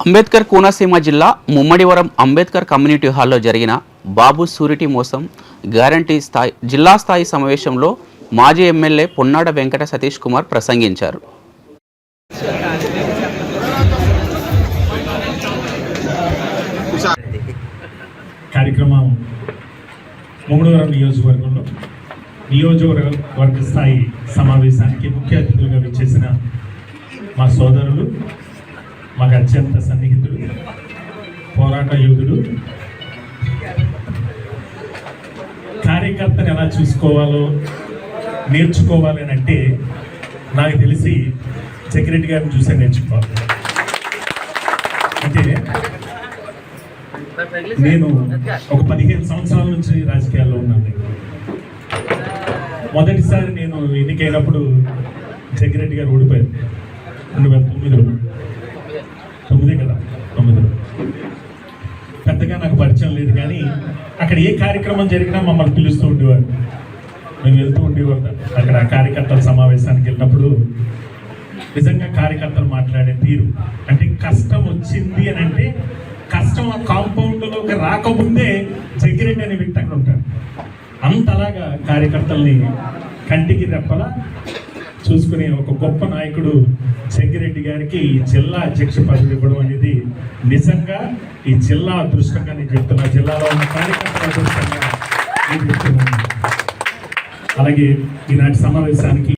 అంబేద్కర్ కోనసీమ జిల్లా ముమ్మడివరం అంబేద్కర్ కమ్యూనిటీ హాల్లో జరిగిన బాబు సూరిటీ మోసం గ్యారంటీ స్థాయి జిల్లా స్థాయి సమావేశంలో మాజీ ఎమ్మెల్యే పొన్నాడ వెంకట సతీష్ కుమార్ ప్రసంగించారు. కార్యక్రమం ముమ్మడివరం నియోజకవర్గంలో నియోజకవర్గ స్థాయి సమావేశానికి ముఖ్య అతిథులుగా విచ్చేసిన మా సోదరులు మాకు అత్యంత సన్నిహితుడు పోరాట యోధుడు. కార్యకర్తను ఎలా చూసుకోవాలో నేర్చుకోవాలి అని అంటే నాకు తెలిసి సెక్రటరీ గారిని చూసే నేర్చుకోవాలి. అంటే నేను ఒక పదిహేను సంవత్సరాల నుంచి రాజకీయాల్లో ఉన్నాను. మొదటిసారి నేను ఎన్నికైనప్పుడు జగ్గిరెడ్డి గారు ఓడిపోయారు. రెండు వేల తొమ్మిదిలో. పెద్దగా నాకు పరిచయం లేదు కానీ అక్కడ ఏ కార్యక్రమం జరిగినా మమ్మల్ని పిలుస్తూ ఉండేవారు మేము వెళ్తూ ఉండేవారు అక్కడ కార్యకర్తల సమావేశానికి వెళ్ళినప్పుడు నిజంగా కార్యకర్తలు మాట్లాడే తీరు. అంటే కష్టం వచ్చింది అని అంటే కష్టం ఆ కాంపౌండ్లోకి రాకముందే జగ్గిరెడ్డి అనే వ్యక్తి అక్కడ ఉంటాడు. అంతలాగా కార్యకర్తల్ని కంటికి రెప్పలా చూసుకునే ఒక గొప్ప నాయకుడు జగ్గిరెడ్డి గారికి ఈ జిల్లా అధ్యక్ష పదవి ఇవ్వడం అనేది నిజంగా ఈ జిల్లా అదృష్టంగా నేను చెప్తున్నా. జిల్లాలో ఉన్న కార్యకర్తల అదృష్టంగా నేను చెప్తున్నాను. అలాగే ఈనాటి సమావేశానికి